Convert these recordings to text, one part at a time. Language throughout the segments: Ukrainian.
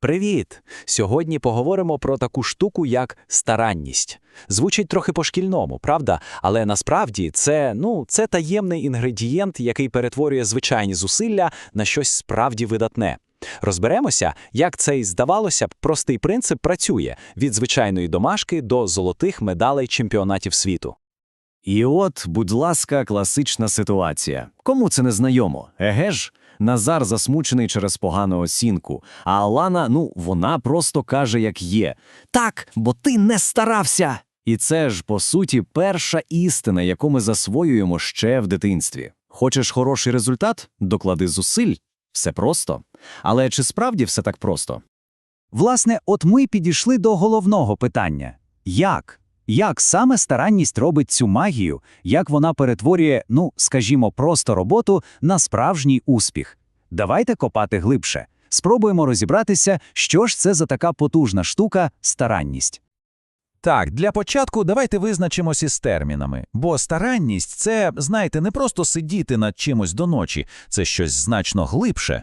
Привіт! Сьогодні поговоримо про таку штуку, як старанність. Звучить трохи по-шкільному, правда? Але насправді це, ну, це таємний інгредієнт, який перетворює звичайні зусилля на щось справді видатне. Розберемося, як цей, здавалося б, простий принцип працює від звичайної домашки до золотих медалей чемпіонатів світу. І от, будь ласка, класична ситуація. Кому це не знайомо? Еге ж? Назар засмучений через погану оцінку, а Алана, ну, вона просто каже, як є. Так, бо ти не старався. І це ж, по суті, перша істина, яку ми засвоюємо ще в дитинстві. Хочеш хороший результат? Доклади зусиль. Все просто. Але чи справді все так просто? Власне, от ми підійшли до головного питання: як? Як саме старанність робить цю магію, як вона перетворює, ну, скажімо, просто роботу на справжній успіх? Давайте копати глибше. Спробуємо розібратися, що ж це за така потужна штука старанність. Так, для початку давайте визначимось із термінами, бо старанність це, знаєте, не просто сидіти над чимось до ночі, це щось значно глибше.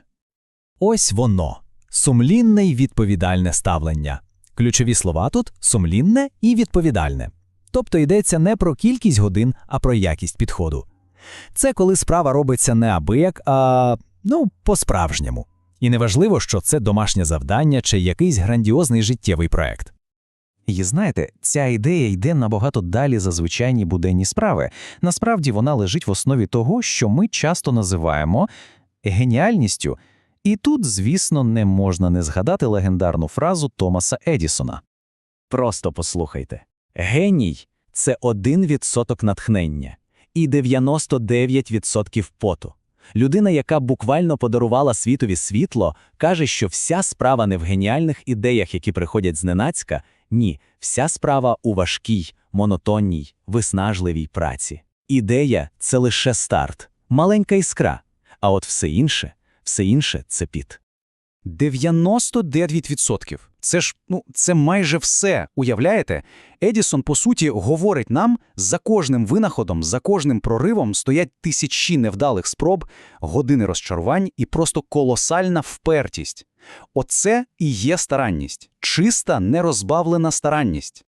Ось воно сумлінне й відповідальне ставлення. Ключові слова тут сумлінне і відповідальне. Тобто йдеться не про кількість годин, а про якість підходу. Це коли справа робиться не абияк, а ну, по-справжньому. І неважливо, що це домашнє завдання чи якийсь грандіозний життєвий проект. І знаєте, ця ідея йде набагато далі за звичайні буденні справи. Насправді вона лежить в основі того, що ми часто називаємо геніальністю. І тут, звісно, не можна не згадати легендарну фразу Томаса Едісона. Просто послухайте. Геній – це 1% натхнення і 99% поту. Людина, яка буквально подарувала світові світло, каже, що вся справа не в геніальних ідеях, які приходять зненацька, ні, вся справа у важкій, монотонній, виснажливій праці. Ідея – це лише старт, маленька іскра, а от все інше, все інше – це піт. 99%. Це ж, ну, це майже все. Уявляєте? Едісон, по суті, говорить нам, за кожним винаходом, за кожним проривом стоять тисячі невдалих спроб, години розчарувань і просто колосальна впертість. Оце і є старанність. Чиста, нерозбавлена старанність.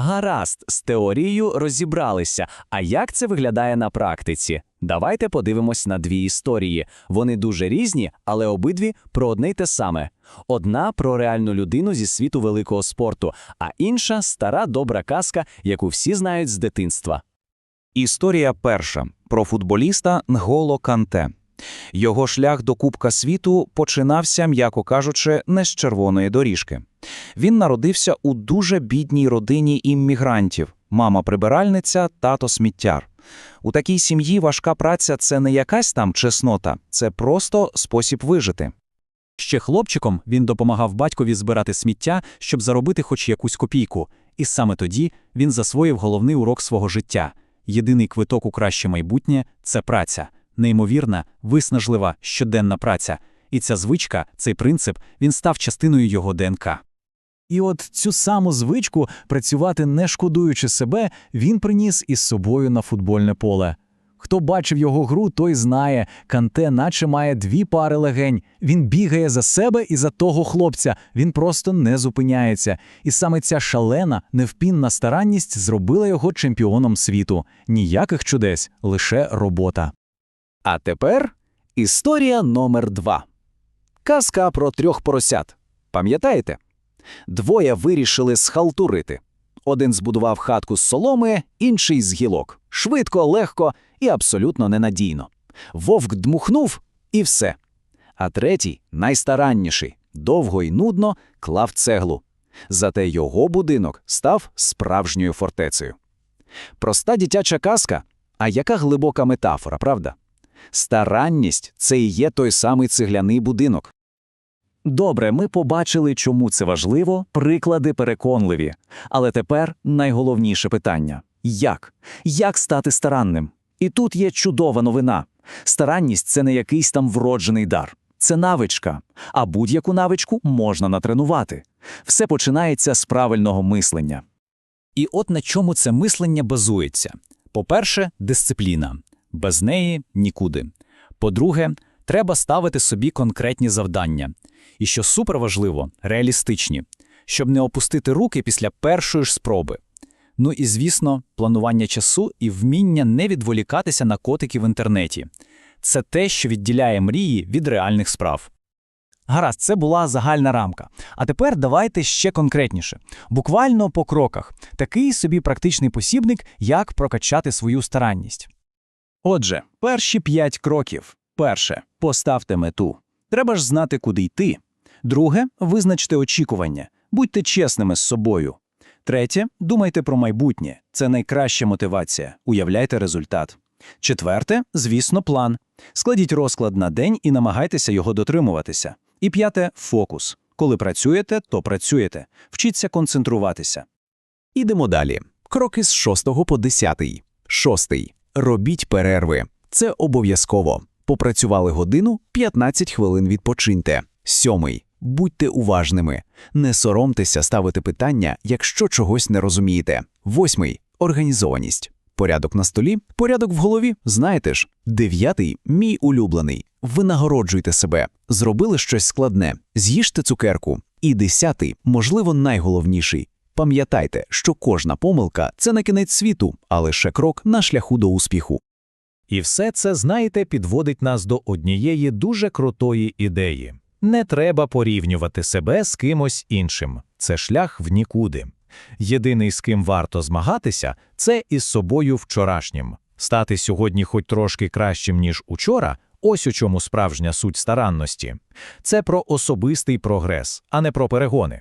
Гаразд, з теорією розібралися. А як це виглядає на практиці? Давайте подивимось на дві історії. Вони дуже різні, але обидві про одне й те саме. Одна про реальну людину зі світу великого спорту, а інша стара добра казка, яку всі знають з дитинства. Історія перша про футболіста Нголо Канте. Його шлях до Кубка світу починався, м'яко кажучи, не з червоної доріжки. Він народився у дуже бідній родині іммігрантів: мама прибиральниця, тато сміттяр. У такій сім'ї важка праця це не якась там чеснота, це просто спосіб вижити. Ще хлопчиком він допомагав батькові збирати сміття, щоб заробити хоч якусь копійку, і саме тоді він засвоїв головний урок свого життя. Єдиний квиток у краще майбутнє це праця, неймовірна, виснажлива, щоденна праця. І ця звичка, цей принцип, він став частиною його ДНК. І от цю саму звичку працювати не шкодуючи себе, він приніс із собою на футбольне поле. Хто бачив його гру, той знає, Канте наче має дві пари легень. Він бігає за себе і за того хлопця. Він просто не зупиняється. І саме ця шалена, невпінна старанність зробила його чемпіоном світу. Ніяких чудес, лише робота. А тепер історія номер два. Казка про трьох поросят. Пам'ятаєте? Двоє вирішили схалтурити. Один збудував хатку з соломи, інший з гілок. Швидко, легко і абсолютно ненадійно. Вовк дмухнув і все. А третій, найстаранніший, довго й нудно клав цеглу. Зате його будинок став справжньою фортецею. Проста дитяча казка, а яка глибока метафора, правда? Старанність це і є той самий цегляний будинок. Добре, ми побачили, чому це важливо, приклади переконливі. Але тепер найголовніше питання як? Як стати старанним? І тут є чудова новина. Старанність це не якийсь там вроджений дар, це навичка, а будь-яку навичку можна натренувати. Все починається з правильного мислення. І от на чому це мислення базується. По-перше, дисципліна. Без неї нікуди. По-друге, Треба ставити собі конкретні завдання. І що суперважливо, реалістичні, щоб не опустити руки після першої ж спроби. Ну і, звісно, планування часу і вміння не відволікатися на котики в інтернеті. Це те, що відділяє мрії від реальних справ. Гаразд, це була загальна рамка. А тепер давайте ще конкретніше. Буквально по кроках. Такий собі практичний посібник, як прокачати свою старанність. Отже, перші п'ять кроків. Перше поставте мету. Треба ж знати, куди йти. Друге визначте очікування. Будьте чесними з собою. Третє думайте про майбутнє. Це найкраща мотивація. Уявляйте результат. Четверте, звісно, план. Складіть розклад на день і намагайтеся його дотримуватися. І п'яте фокус. Коли працюєте, то працюєте. Вчіться концентруватися. Ідемо далі. Кроки з 6 по 10. Шостий. Робіть перерви. Це обов'язково. Попрацювали годину, 15 хвилин відпочиньте. Сьомий. Будьте уважними. Не соромтеся ставити питання, якщо чогось не розумієте. Восьмий. Організованість. Порядок на столі, порядок в голові, знаєте ж. Дев'ятий мій улюблений. Винагороджуйте себе. Зробили щось складне, з'їжте цукерку. І десятий, можливо, найголовніший. Пам'ятайте, що кожна помилка це не кінець світу, а лише крок на шляху до успіху. І все це, знаєте, підводить нас до однієї дуже крутої ідеї. Не треба порівнювати себе з кимось іншим. Це шлях в нікуди. Єдиний, з ким варто змагатися, це із собою вчорашнім. Стати сьогодні хоч трошки кращим, ніж учора, ось у чому справжня суть старанності. Це про особистий прогрес, а не про перегони.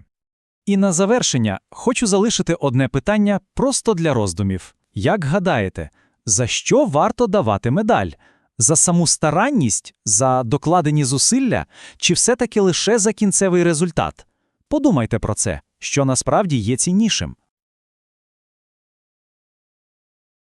І на завершення хочу залишити одне питання просто для роздумів. Як гадаєте, за що варто давати медаль? За саму старанність, за докладені зусилля, чи все-таки лише за кінцевий результат? Подумайте про це, що насправді є ціннішим